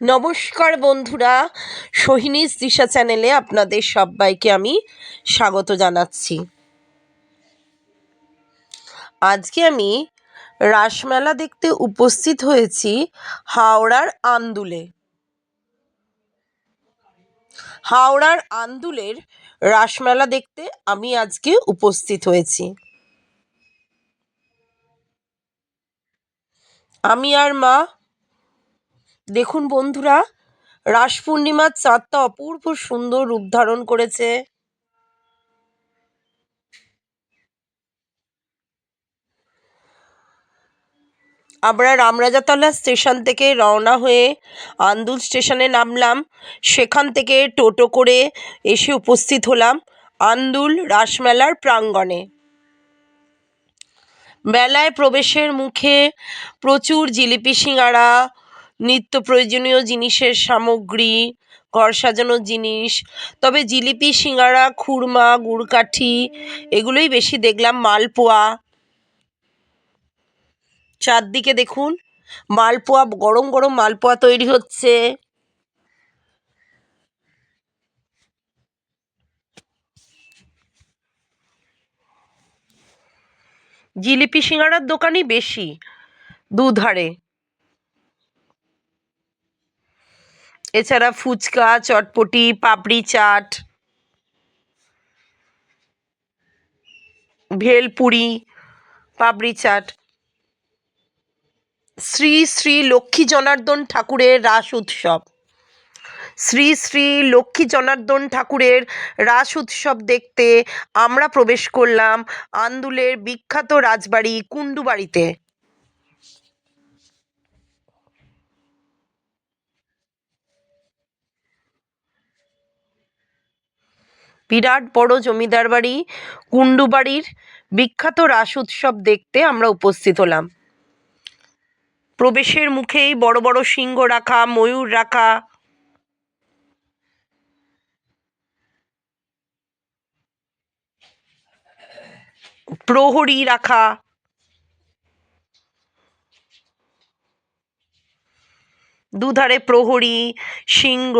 নমস্কার বন্ধুরা সোহিনীস দিশা চ্যানেলে আপনাদের সবাইকে আমি স্বাগত জানাচ্ছি। আজকে আমি রাসমেলা দেখতে উপস্থিত হয়েছি হাওড়ার আন্দুলে। হাওড়ার আন্দুলের রাসমেলা দেখতে আমি আজকে উপস্থিত হয়েছি। আমি আর মা দেখুন বন্ধুরা, রাস পূর্ণিমার চাঁদটা অপূর্ব সুন্দর রূপ ধারণ করেছে। আমরা রামরাজাতলা স্টেশন থেকে রওনা হয়ে আন্দুল স্টেশনে নামলাম। সেখান থেকে টোটো করে এসে উপস্থিত হলাম আন্দুল রাসমেলার প্রাঙ্গণে। মেলায় প্রবেশের মুখে প্রচুর জিলিপি সিঙাড়া নিত্য প্রয়োজনীয় জিনিসের সামগ্রী, ঘর সাজানোর জিনিস, তবে জিলিপি সিঙাড়া খুরমা, গুড়কাঠি, এগুলোই বেশি দেখলাম মালপোয়া। চারদিকে দেখুন, মালপোয়া, গরম গরম মালপোয়া তৈরি হচ্ছে। জিলিপি সিঙাড়ার দোকানই বেশি, দুধারে। এছাড়া ফুচকা, চটপটি, পাপড়ি, চাট, ভেলপুরি, পাপড়ি, চাট। শ্রী শ্রী লক্ষ্মী জনার্দন ঠাকুরের রাস উৎসব। শ্রী শ্রী লক্ষ্মী জনার্দন ঠাকুরের রাস উৎসব দেখতে আমরা প্রবেশ করলাম আন্দুলের বিখ্যাত রাজবাড়ি কুণ্ডুবাড়িতে। বিরাট বড় জমিদার বাড়ি কুণ্ডু বাড়ির বিখ্যাত রাস উৎসব দেখতে আমরা উপস্থিত হলাম। প্রবেশের মুখেই বড় বড় সিংহ রাখা, ময়ূর রাখা। প্রহরী রাখা। দুধারে প্রহরী, সিংহ।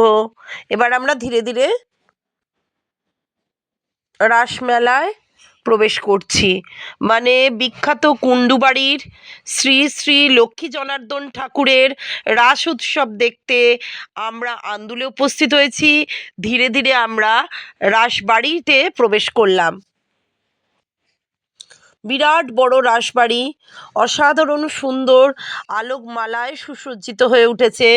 এবার আমরা ধীরে ধীরে রাসমেলায় প্রবেশ করছি। মানে বিখ্যাত কুণ্ডুবাড়ির শ্রী শ্রী লক্ষ্মী জনার্দন ঠাকুরের রাস উৎসব দেখতে আমরা আন্দুলে উপস্থিত হয়েছি। ধীরে ধীরে আমরা রাসবাড়িতে প্রবেশ করলাম। বিরাট বড় রাসবাড়ি, অসাধারণ সুন্দর আলোকমালায় সুসজ্জিত হয়ে উঠেছে।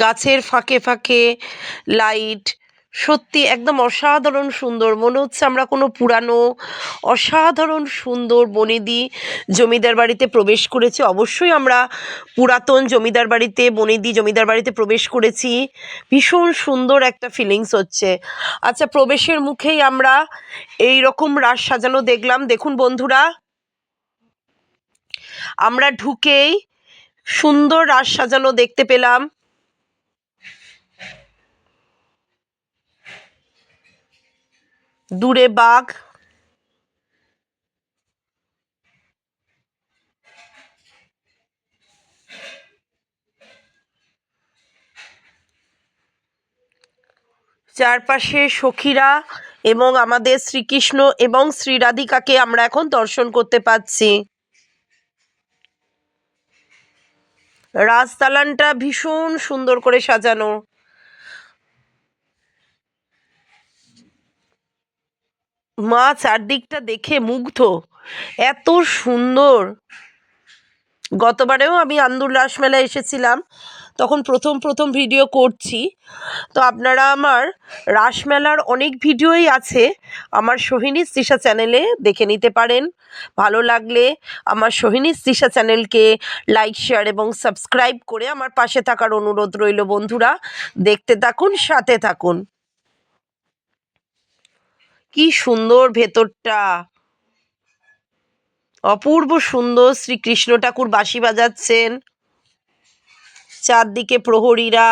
গাছের ফাঁকে ফাঁকে লাইট সত্যি একদম অসাধারণ সুন্দর। মনে হচ্ছে আমরা কোনো পুরানো, অসাধারণ সুন্দর বনেদি জমিদার বাড়িতে প্রবেশ করেছি। অবশ্যই আমরা পুরাতন জমিদার বাড়িতে, বনেদি জমিদার বাড়িতে প্রবেশ করেছি। ভীষণ সুন্দর একটা ফিলিংস হচ্ছে। আচ্ছা প্রবেশের মুখেই আমরা এই রকম রাস সাজানো দেখলাম। দেখুন বন্ধুরা, আমরা ঢুকেই সুন্দর রাস সাজানো দেখতে পেলাম। দূরে বাঘ। চারপাশে সখীরা এবং আমাদের শ্রীকৃষ্ণ এবং শ্রীরাধিকাকে আমরা এখন দর্শন করতে পাচ্ছি। রাজদালানটা ভীষণ সুন্দর করে সাজানো। মা চারদিকটা দেখে মুগ্ধ। এত সুন্দর। গতবারেও আমি আন্দুল রাসমেলায় এসেছিলাম। তখন প্রথম প্রথম ভিডিও করছি। তো আপনারা আমার রাসমেলার অনেক ভিডিওই আছে। আমার সোহিনী তৃষা চ্যানেলে দেখে নিতে পারেন। ভালো লাগলে আমার সোহিনী তৃষা চ্যানেলকে লাইক, শেয়ার এবং সাবস্ক্রাইব করে আমার পাশে থাকার অনুরোধ রইল বন্ধুরা। দেখতে থাকুন, সাথে থাকুন। কি সুন্দর ভেতরটা। অপূর্ব সুন্দর শ্রীকৃষ্ণ ঠাকুর বাঁশি বাজাচ্ছেন। চারদিকে প্রহরীরা।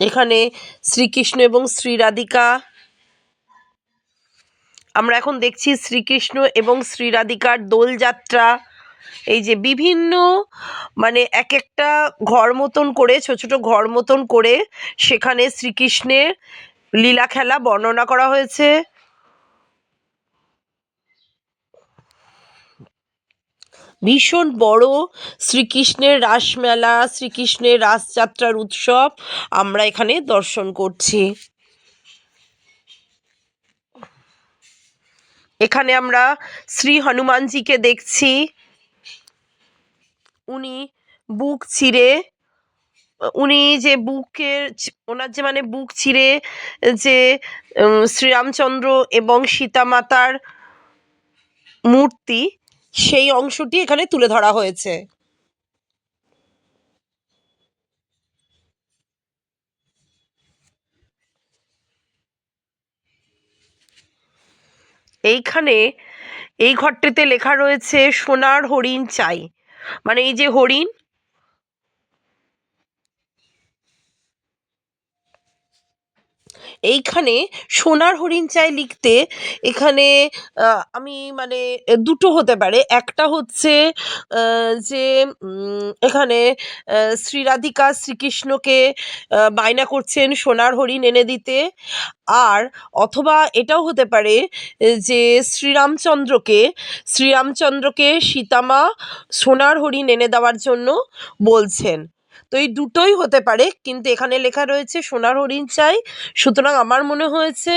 এখানে শ্রীকৃষ্ণ এবং শ্রী রাধিকা। আমরা এখন দেখছি শ্রীকৃষ্ণ এবং শ্রী রাধিকার দোলযাত্রা। এই যে বিভিন্ন মানে এক একটা ঘর মতন করে, ছোট ছোট ঘর মতন করে সেখানে শ্রীকৃষ্ণের লীলা খেলা বর্ণনা করা হয়েছে। ভীষণ বড় শ্রীকৃষ্ণের রাসমেলা, শ্রীকৃষ্ণের রাসযাত্রার উৎসব আমরা এখানে দর্শন করছি। এখানে আমরা শ্রী হনুমানজিকে দেখছি। উনি বুক চিরে উনি যে বুকের ওনার যে মানে বুক চিরে যে শ্রীরামচন্দ্র এবং সীতামাতার মূর্তি, সেই অংশটি এখানে তুলে ধরা হয়েছে। এইখানে এই ঘরটিতে লেখা রয়েছে, সোনার হরিণ চাই। মানে এই যে হরিণ এইখানে সোনার হরিণ চাই লিখতে এখানে আমি মানে দুটো হতে পারে। একটা হচ্ছে যে এখানে শ্রী রাধিকা শ্রীকৃষ্ণকে বায়না করছেন সোনার হরিণ এনে দিতে। আর অথবা এটাও হতে পারে, যে, শ্রীরামচন্দ্রকে শ্রীরামচন্দ্রকে সীতামা সোনার হরিণ এনে দেওয়ার জন্য বলছেন। তো এই দুটোই হতে পারে, কিন্তু এখানে লেখা রয়েছে সোনার হরিণ চাই। সুতরাং আমার মনে হয়েছে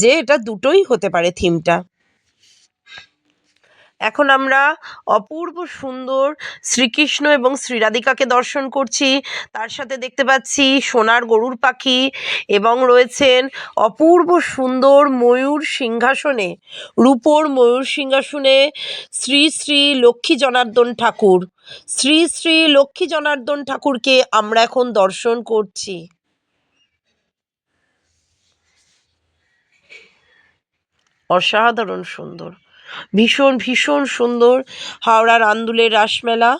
যে এটা দুটোই হতে পারে থিমটা এখন আমরা অপূর্ব সুন্দর শ্রীকৃষ্ণ এবং শ্রীরাধিকাকে দর্শন করছি। তার সাথে দেখতে পাচ্ছি সোনার গরুর পাখি এবং রয়েছেন অপূর্ব সুন্দর ময়ূর সিংহাসনে, রূপোর ময়ূর সিংহাসনে শ্রী শ্রী লক্ষ্মী জনার্দন ঠাকুর। শ্রী শ্রী লক্ষ্মী জনার্দন ঠাকুরকে আমরা এখন দর্শন করছি। অসাধারণ সুন্দর। ভীষণ ভীষণ সুন্দর হাওড়ার আন্দুলের রাসমেলা।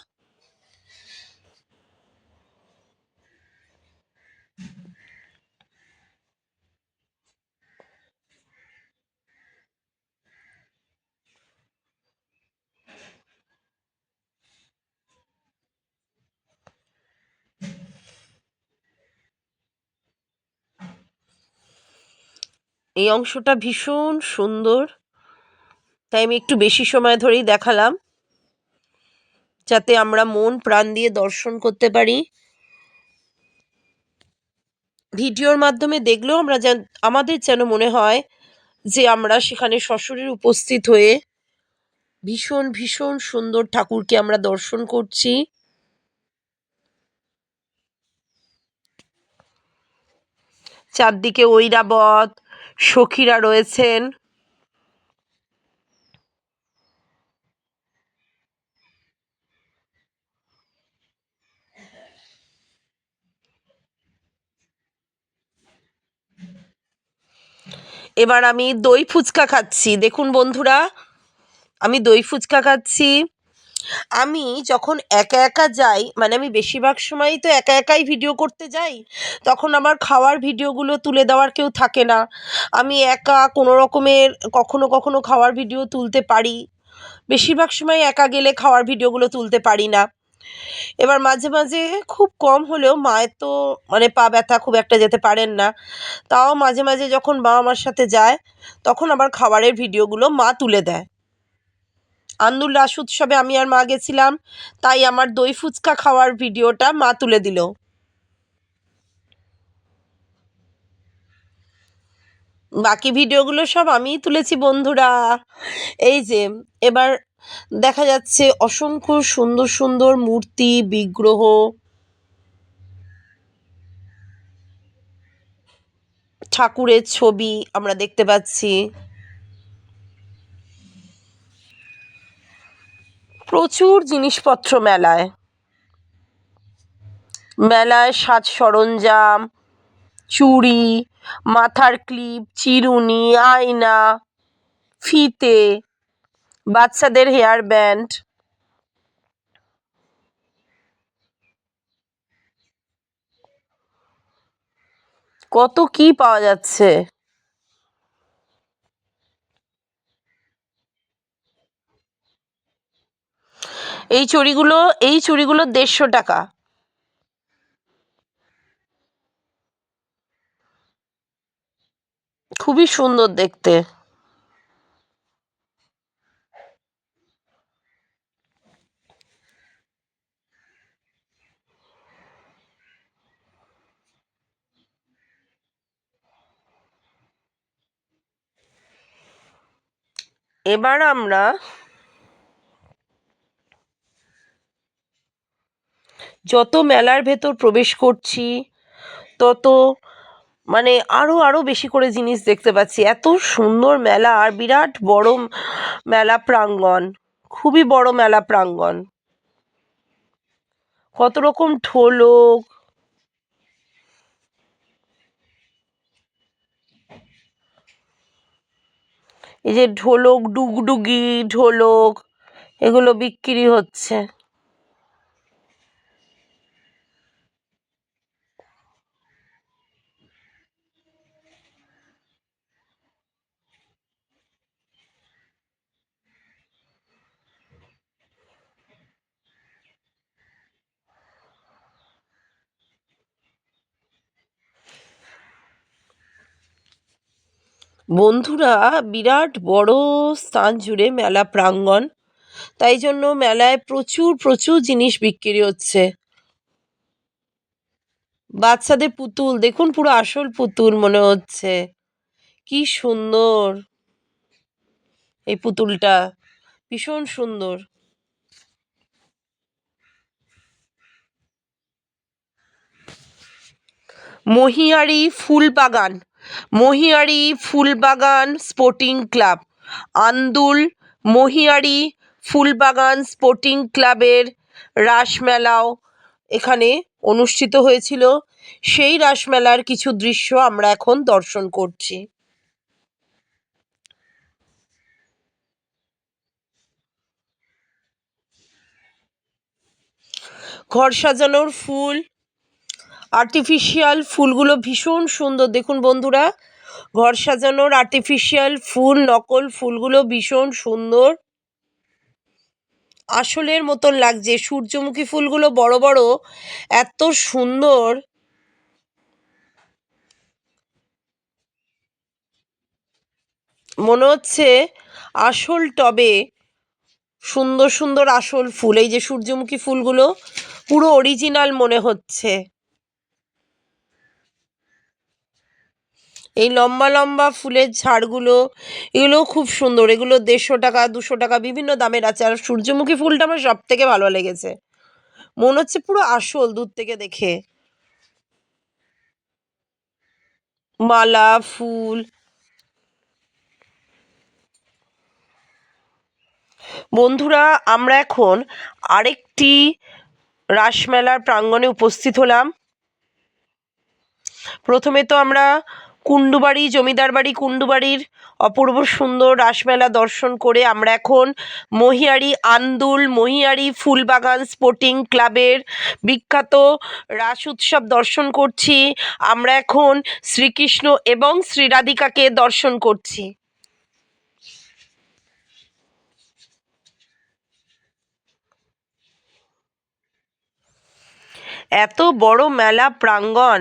এই অংশটা ভীষণ সুন্দর। তাই আমি একটু বেশি সময় ধরেই দেখালাম, যাতে আমরা মন, প্রাণ দিয়ে দর্শন করতে পারি। ভিডিওর মাধ্যমে দেখলেও আমরা যেন আমাদের যেন মনে হয় যে আমরা সেখানে সশরীর উপস্থিত হয়ে ভীষণ ভীষণ সুন্দর ঠাকুরকে আমরা দর্শন করছি। চারদিকে ঐরাবত, সখীরা রয়েছেন। এবার আমি দই ফুচকা খাচ্ছি। দেখুন বন্ধুরা, আমি দই ফুচকা খাচ্ছি। আমি যখন একা একা যাই মানে আমি বেশিরভাগ সময়ই তো একা একাই ভিডিও করতে যাই, তখন আমার খাওয়ার ভিডিওগুলো তুলে দেওয়ার কেউ থাকে না। আমি একা কোনো রকমের কখনো কখনো খাওয়ার ভিডিও তুলতে পারি। বেশিরভাগ সময় একা গেলে খাওয়ার ভিডিওগুলো তুলতে পারি না। এবার মাঝে মাঝে খুব কম হলেও মায়ের তো মানে পা ব্যথা খুব একটা যেতে পারেন না। তাও মাঝে মাঝে যখন মা আমার সাথে যায়, তখন আবার খাবারের ভিডিওগুলো মা তুলে দেয়। আন্দুল রাস উৎসবে আমি আর মা গেছিলাম, তাই আমার দই ফুচকা খাওয়ার ভিডিওটা মা তুলে দিল। বাকি ভিডিওগুলো সব আমিই তুলেছি বন্ধুরা। এই যে, এবার দেখা যাচ্ছে অসংখ্য সুন্দর সুন্দর মূর্তি, বিগ্রহ। ঠাকুরের ছবি আমরা দেখতে পাচ্ছি। প্রচুর জিনিসপত্র মেলায়। মেলায় সাজ সরঞ্জাম, চুড়ি, মাথার ক্লিপ, চিরুনি, আয়না, ফিতে। বাচ্চাদের হেয়ার ব্যান্ড। কত কি পাওয়া যাচ্ছে? এই চুড়িগুলো এই চুড়িগুলো দেড়শো টাকা। খুবই সুন্দর দেখতে। এবার আমরা যত মেলার ভেতর প্রবেশ করছি, তত মানে আরও আরও বেশি করে জিনিস দেখতে পাচ্ছি। এত সুন্দর মেলা আর বিরাট বড় মেলা প্রাঙ্গণ, খুবই বড় মেলা প্রাঙ্গণ। কত রকম ঢোলক এই যে ঢোলক ডুগডুগি ঢোলক এগুলো বিক্রি হচ্ছে। বন্ধুরা বিরাট বড় স্থান জুড়ে মেলা প্রাঙ্গণ। তাই জন্য মেলায় প্রচুর প্রচুর জিনিস বিক্রি হচ্ছে। বাচ্চাদের পুতুল, দেখুন পুরো আসল পুতুল মনে হচ্ছে। কি সুন্দর এই পুতুলটা, ভীষণ সুন্দর। Mohiari Phul Bagan. Mohiari Phulbagan sporting club. Andul Mohiari Phulbagan sporting ক্লাবের রাসমেলাও এখানে অনুষ্ঠিত হয়েছিল। সেই রাসমেলার কিছু দৃশ্য আমরা এখন দর্শন করছি। ঘর সাজানোর ফুল আর্টিফিশিয়াল ফুলগুলো ভীষণ সুন্দর। দেখুন বন্ধুরা, ঘর সাজানোর আর্টিফিশিয়াল ফুল, নকল ফুলগুলো ভীষণ সুন্দর। আসলের মতন লাগছে, সূর্যমুখী ফুলগুলো বড় বড়, এত সুন্দর। মনে হচ্ছে আসল টবে সুন্দর সুন্দর আসল ফুল, এই যে সূর্যমুখী ফুলগুলো, পুরো অরিজিনাল মনে হচ্ছে। এই লম্বা লম্বা ফুলের ঝাড়গুলো এগুলোও খুব সুন্দর। এগুলো দেড়শো টাকা, দুশো টাকা, বিভিন্ন দামের আছে। আর সূর্যমুখী ফুলটা আমার সব থেকে ভালো লেগেছে। মনে হচ্ছে পুরো আসল দূর থেকে দেখে। মালা, ফুল। বন্ধুরা, আমরা এখন আরেকটি রাসমেলার প্রাঙ্গণে উপস্থিত হলাম। প্রথমে তো আমরা কুণ্ডুবাড়ি, জমিদার বাড়ি, কুণ্ডুবাড়ির অপূর্ব সুন্দর রাসমেলা দর্শন করে আমরা এখন মহিয়ারি আন্দুল মহিয়ারি ফুলবাগান স্পোর্টিং ক্লাবের বিখ্যাত রাস উৎসব দর্শন করছি। আমরা এখন শ্রীকৃষ্ণ এবং শ্রীরাধিকাকে দর্শন করছি। এত বড় মেলা প্রাঙ্গণ।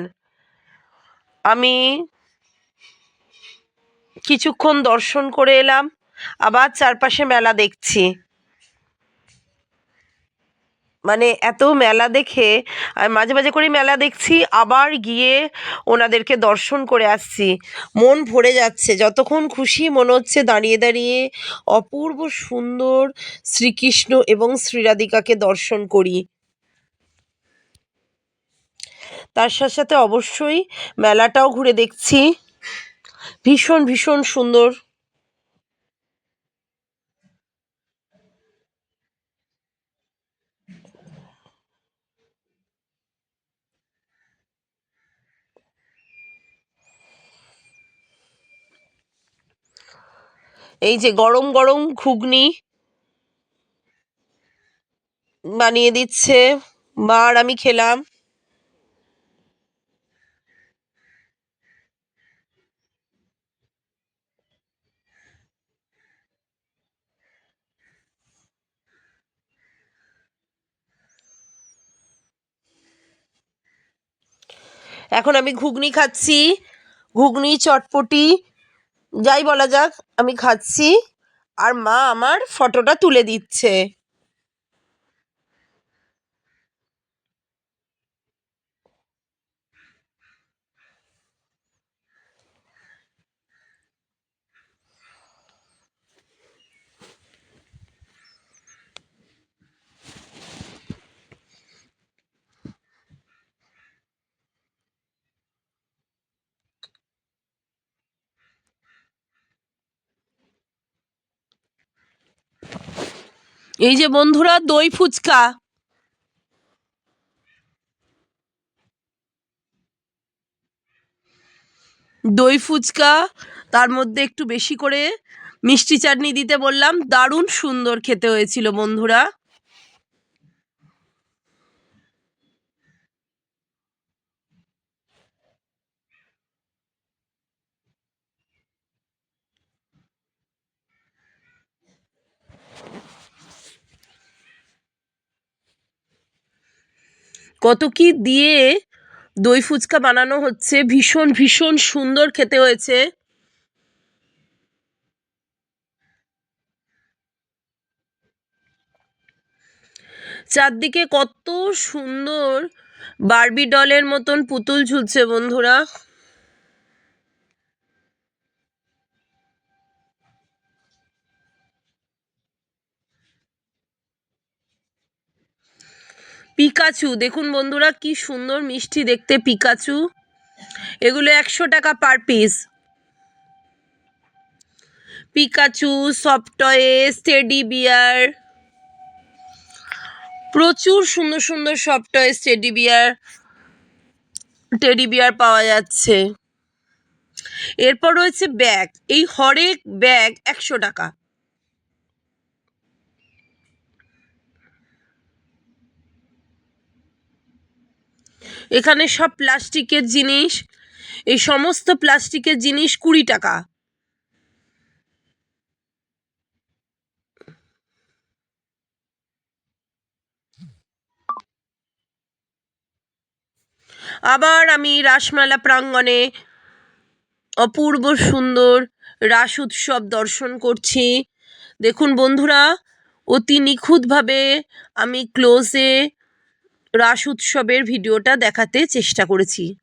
আমি কিছুক্ষণ দর্শন করে এলাম, আবার চারপাশে মেলা দেখছি। মানে এত মেলা দেখে মাঝে মাঝে করে মেলা দেখছি, আবার গিয়ে ওনাদেরকে দর্শন করে আসছি। মন ভরে যাচ্ছে, যতক্ষণ খুশি মনে হচ্ছে দাঁড়িয়ে দাঁড়িয়ে অপূর্ব সুন্দর শ্রীকৃষ্ণ এবং শ্রীরাধিকাকে দর্শন করি। তার সাথে সাথে অবশ্যই মেলাটাও ঘুরে দেখছি। ভীষণ ভীষণ সুন্দর। এই যে গরম গরম ঘুগনি বানিয়ে দিচ্ছে। মা আর আমি খেলাম। এখন আমি ঘুগনি খাচ্ছি। ঘুগনি, চটপটি, যাই বলা যাক, আমি খাচ্ছি। আর মা আমার ফটোটা তুলে দিচ্ছে। এই যে বন্ধুরা, দই ফুচকা। দই ফুচকা, তার মধ্যে একটু বেশি করে মিষ্টি চাটনি দিতে বললাম। দারুণ সুন্দর খেতে হয়েছিল বন্ধুরা। কত কি দিয়ে দই ফুচকা বানানো হচ্ছে। ভীষণ ভীষণ সুন্দর খেতে হয়েছে। চারদিকে কত সুন্দর বার্বি ডলের মতন পুতুল ঝুলছে বন্ধুরা। পিকাচু। দেখুন বন্ধুরা, কি সুন্দর মিষ্টি দেখতে পিকাচু। এগুলো একশো টাকা পার পিস পিকাচু সফটয়ে স্টেডি বিয়ার প্রচুর সুন্দর সুন্দর সফটয়ে স্টেডি বিয়ার টেডি বিয়ার পাওয়া যাচ্ছে। এরপর রয়েছে ব্যাগ এই হরেক ব্যাগ একশো টাকা। এখানে সব প্লাস্টিকের জিনিস, এই সমস্ত প্লাস্টিকের জিনিস কুড়ি টাকা। আবার আমি রাসমেলা প্রাঙ্গণে অপূর্ব সুন্দর রাস উৎসব দর্শন করছি। দেখুন বন্ধুরা, অতি নিখুঁতভাবে আমি ক্লোজে রাস উৎসবের ভিডিওটা দেখাতে চেষ্টা করেছি।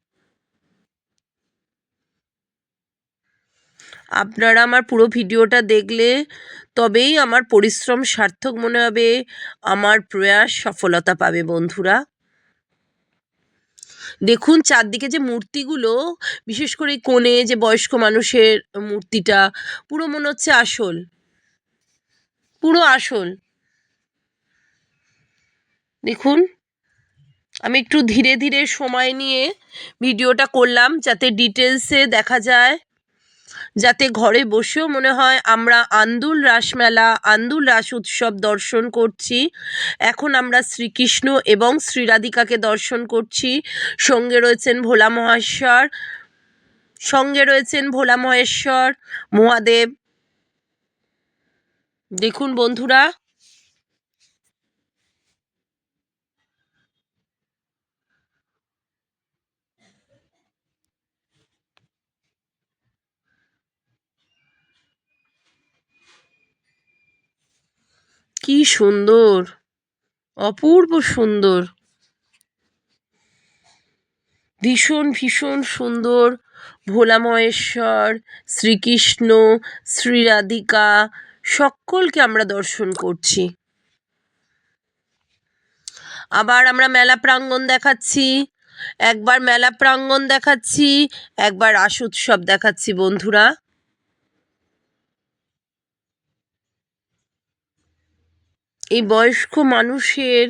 আপনারা আমার পুরো ভিডিওটা দেখলে তবেই আমার পরিশ্রম সার্থক মনে হবে, আমার প্রয়াস সফলতা পাবে বন্ধুরা। দেখুন চারদিকে যে মূর্তিগুলো, বিশেষ করে কোণে যে বয়স্ক মানুষের মূর্তিটা, পুরো মনে হচ্ছে আসল। পুরো আসল। দেখুন। আমি একটু ধীরে ধীরে সময় নিয়ে ভিডিওটা করলাম যাতে ডিটেলসে দেখা যায়। যাতে ঘরে বসেও মনে হয় আমরা আন্দুল রাসমেলা আন্দুল রাস উৎসব দর্শন করছি। এখন আমরা শ্রীকৃষ্ণ এবং শ্রীরাধিকাকে দর্শন করছি। সঙ্গে রয়েছেন ভোলা মহেশ্বর। সঙ্গে রয়েছেন ভোলা মহেশ্বর, মহাদেব। দেখুন বন্ধুরা কি সুন্দর, অপূর্ব সুন্দর। ভীষণ ভীষণ সুন্দর ভোলা মহেশ্বর শ্রীকৃষ্ণ, শ্রীরাধিকা, সকলকে আমরা দর্শন করছি। আবার আমরা মেলা প্রাঙ্গণ দেখাচ্ছি, একবার মেলা প্রাঙ্গণ দেখাচ্ছি, একবার রাস উৎসব দেখাচ্ছি বন্ধুরা। এই বয়স্ক মানুষের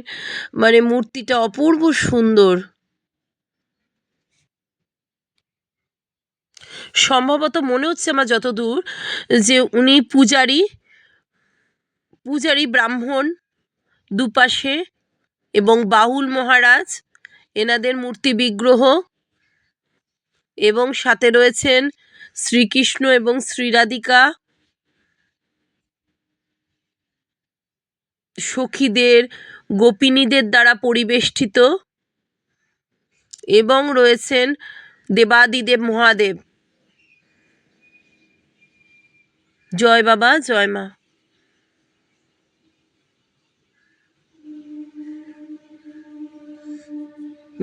মানে মূর্তিটা অপূর্ব সুন্দর। সম্ভবত মনে হচ্ছে আমার যতদূর যে উনি পূজারী পূজারী ব্রাহ্মণ দুপাশে এবং বাউল মহারাজ, এনাদের মূর্তি বিগ্রহ এবং সাথে রয়েছেন শ্রীকৃষ্ণ এবং শ্রীরাধিকা। সখীদের, গোপিনীদের দ্বারা পরিবেষ্টিত এবং রয়েছেন দেবাদিদেব মহাদেব। জয় বাবা, জয় মা।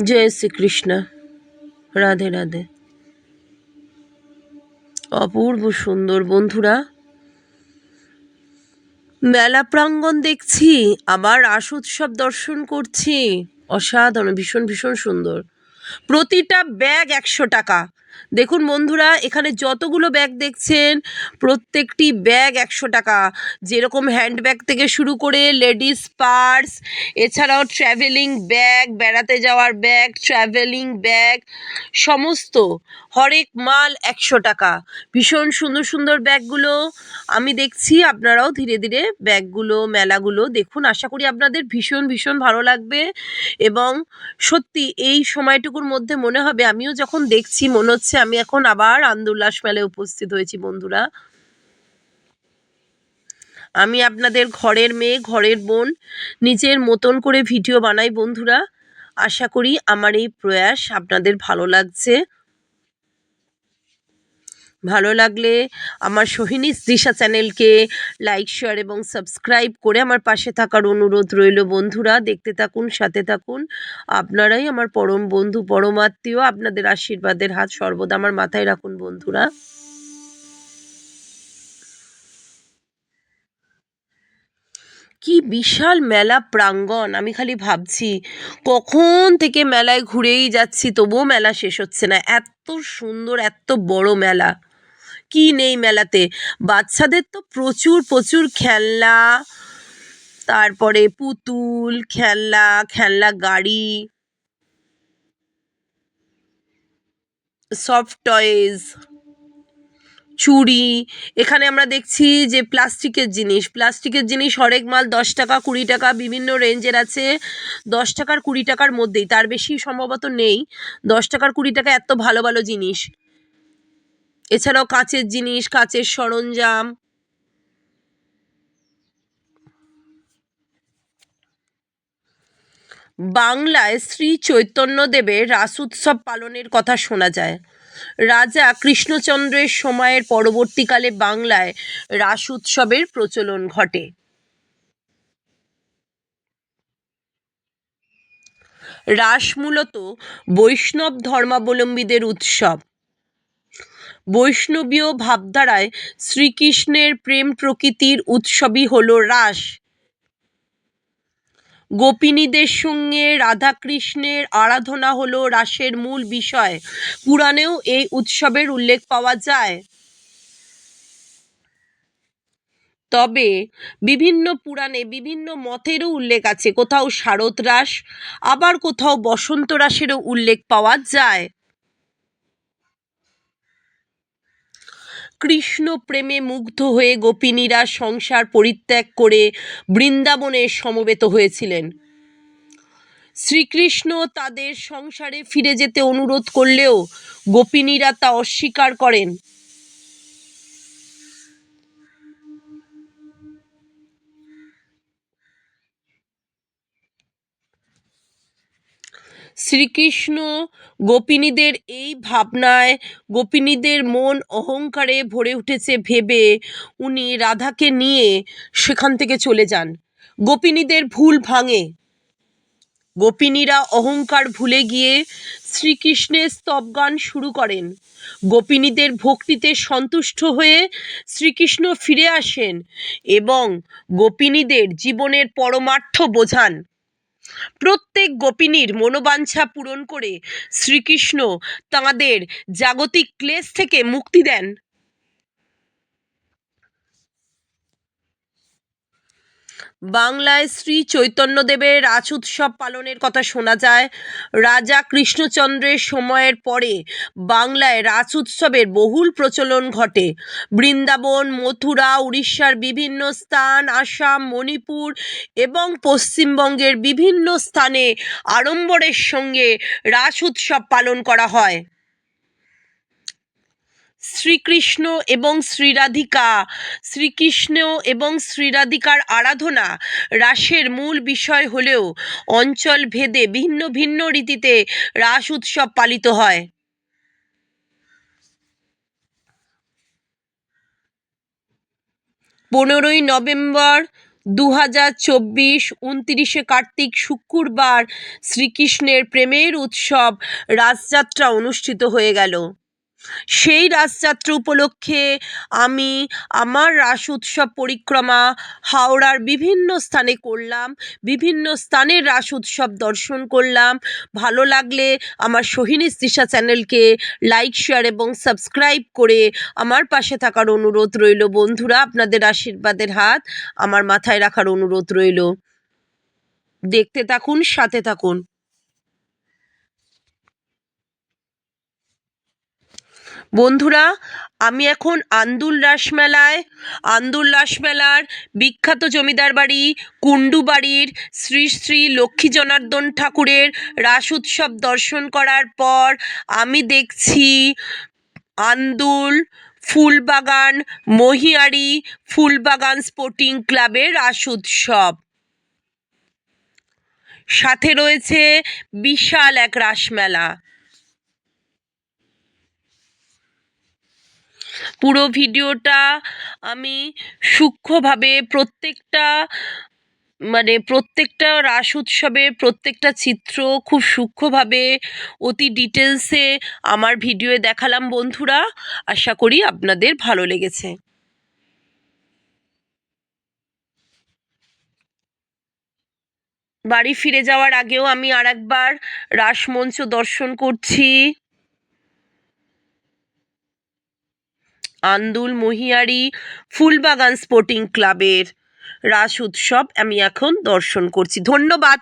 জয় শ্রীকৃষ্ণ। রাধে রাধে। অপূর্ব সুন্দর বন্ধুরা মেলা প্রাঙ্গণ দেখছি, আবার আস উৎসব দর্শন করছি। অসাধারণ, ভীষণ ভীষণ সুন্দর। প্রতিটা ব্যাগ একশো টাকা। দেখুন বন্ধুরা, এখানে যতগুলো ব্যাগ দেখছেন, প্রত্যেকটি ব্যাগ একশো টাকা। যেরকম হ্যান্ডব্যাগ থেকে শুরু করে লেডিস পার্স এছাড়াও ট্র্যাভেলিং ব্যাগ বেড়াতে যাওয়ার ব্যাগ ট্র্যাভেলিং ব্যাগ সমস্ত হরেক মাল একশো টাকা। ভীষণ সুন্দর সুন্দর ব্যাগগুলো আমি দেখছি, আপনারাও ধীরে ধীরে ব্যাগগুলো মেলাগুলো দেখুন। আশা করি আপনাদের ভীষণ ভীষণ ভালো লাগবে এবং সত্যি এই সময়টুকুর মধ্যে মনে হবে, আমিও যখন দেখছি মনে হচ্ছে আমি এখন আবার আন্দুল্লাস মেলে উপস্থিত হয়েছি, বন্ধুরা। আমি আপনাদের ঘরের মেয়ে, ঘরের বোন, নিজের মতন করে ভিডিও বানাই, বন্ধুরা। আশা করি আমার এই প্রয়াস আপনাদের ভালো লাগছে। ভালো লাগলে আমার সোহিনী দিশা চ্যানেলকে লাইক, শেয়ার এবং সাবস্ক্রাইব করে আমার পাশে থাকার অনুরোধ রইল বন্ধুরা। দেখতে থাকুন, সাথে থাকুন। আপনারাই আমার পরম বন্ধু পরম আত্মীয় আপনাদের আশীর্বাদের হাত সর্বদা আমার মাথায় রাখুন বন্ধুরা। কি বিশাল মেলা প্রাঙ্গণ, আমি খালি ভাবছি, কখন থেকে মেলায় ঘুরেই যাচ্ছি, তবুও মেলা শেষ হচ্ছে না। এত সুন্দর, এত বড় মেলা। কি নেই মেলাতে? বাচ্চাদের তো প্রচুর প্রচুর খেলনা। তারপরে পুতুল, খেলনা খেলনা গাড়ি। সফট টয়েজ চুড়ি। এখানে আমরা দেখছি যে প্লাস্টিকের জিনিস। প্লাস্টিকের জিনিস হরেক মাল দশ টাকা, কুড়ি টাকা, বিভিন্ন রেঞ্জের আছে। দশ টাকার, কুড়ি টাকার মধ্যেই। তার বেশি সম্ভবত নেই। দশ টাকার, কুড়ি টাকা এত ভালো ভালো জিনিস। এছাড়াও কাঁচের জিনিস, কাঁচের সরঞ্জাম। বাংলায় শ্রী চৈতন্যদেবের রাস উৎসব পালনের কথা শোনা যায়। রাজা কৃষ্ণচন্দ্রের সময়ের পরবর্তীকালে বাংলায় রাস উৎসবের প্রচলন ঘটে। রাস মূলত বৈষ্ণব ধর্মাবলম্বীদের উৎসব। বৈষ্ণবীয় ভাবধারায় শ্রীকৃষ্ণের প্রেম প্রকৃতির উৎসবই হল রাস। গোপিনীদের সঙ্গে রাধাকৃষ্ণের আরাধনা হল রাসের মূল বিষয়। পুরাণেও এই উৎসবের উল্লেখ পাওয়া যায়। তবে বিভিন্ন পুরাণে বিভিন্ন মতেরও উল্লেখ আছে। কোথাও শারদ রাস, আবার কোথাও বসন্ত রাসেরও উল্লেখ পাওয়া যায়। কৃষ্ণ প্রেমে মুগ্ধ হয়ে গোপিনীরা সংসার পরিত্যাগ করে বৃন্দাবনে সমবেত হয়েছিলেন। শ্রীকৃষ্ণ তাদের সংসারে ফিরে যেতে অনুরোধ করলেও গোপিনীরা তা অস্বীকার করেন। শ্রীকৃষ্ণ গোপিনীদের এই ভাবনায়, গোপিনীদের মন অহংকারে ভরে উঠেছে ভেবে উনি রাধাকে নিয়ে সেখান থেকে চলে যান। গোপিনীদের ভুল ভাঙে। গোপিনীরা অহংকার ভুলে গিয়ে শ্রীকৃষ্ণের স্তবগান শুরু করেন। গোপিনীদের ভক্তিতে সন্তুষ্ট হয়ে শ্রীকৃষ্ণ ফিরে আসেন এবং গোপিনীদের জীবনের পরমার্থ বোঝান। প্রত্যেক গোপিনীর মনোবাঞ্ছা পূরণ করে শ্রীকৃষ্ণ তাঁদের জাগতিক ক্লেশ থেকে মুক্তি দেন। বাংলায় শ্রী চৈতন্যদেবের রাজ উৎসব পালনের কথা শোনা যায়। রাজা কৃষ্ণচন্দ্রের সময়ের পরে বাংলায় রাজ উৎসবের বহুল প্রচলন ঘটে। বৃন্দাবন, মথুরা, উড়িষ্যার বিভিন্ন স্থান, আসাম, মণিপুর এবং পশ্চিমবঙ্গের বিভিন্ন স্থানে আড়ম্বরের সঙ্গে রাস উৎসব পালন করা হয়। শ্রীকৃষ্ণ এবং শ্রীরাধিকা। শ্রীকৃষ্ণ এবং শ্রীরাধিকার আরাধনা রাসের মূল বিষয় হলেও অঞ্চল ভেদে ভিন্ন ভিন্ন রীতিতে রাস উৎসব পালিত হয়। পনেরোই নভেম্বর দু হাজার চব্বিশ, উনতিরিশে কার্তিক শুক্রবার শ্রীকৃষ্ণের প্রেমের উৎসব রাসযাত্রা অনুষ্ঠিত হয়ে গেল। সেই রাসযাত্রা উপলক্ষে আমি আমার রাস উৎসব পরিক্রমা হাওড়ার বিভিন্ন স্থানে করলাম, বিভিন্ন স্থানের রাস উৎসব দর্শন করলাম। ভালো লাগলে আমার সোহিনী তৃষা চ্যানেলকে লাইক, শেয়ার এবং সাবস্ক্রাইব করে আমার পাশে থাকার অনুরোধ রইল। বন্ধুরা, আপনাদের আশীর্বাদের হাত আমার মাথায় রাখার অনুরোধ রইল। দেখতে থাকুন, সাথে থাকুন। বন্ধুরা, আমি এখন আন্দুল রাসমেলায়। আন্দুল রাসমেলার বিখ্যাত জমিদার বাড়ি কুণ্ডু বাড়ির শ্রী শ্রী লক্ষ্মী জনার্দন ঠাকুরের রাস উৎসব দর্শন করার পর আমি দেখছি আন্দুল ফুলবাগান মহিয়ারি ফুলবাগান স্পোর্টিং ক্লাবের রাস উৎসব। সাথে রয়েছে বিশাল এক রাসমেলা। পুরো ভিডিওটা আমি সূক্ষ্মভাবে প্রত্যেকটা মানে প্রত্যেকটা রাস উৎসবের প্রত্যেকটা চিত্র খুব সূক্ষ্মভাবে অতি ডিটেলসে আমার ভিডিওয়ে দেখালাম বন্ধুরা। আশা করি আপনাদের ভালো লেগেছে। বাড়ি ফিরে যাওয়ার আগেও আমি আর একবার রাসমঞ্চ দর্শন করছি। আন্দুল মহিয়ারি ফুলবাগান স্পোর্টিং ক্লাবের রাস উৎসব আমি এখন দর্শন করছি। ধন্যবাদ।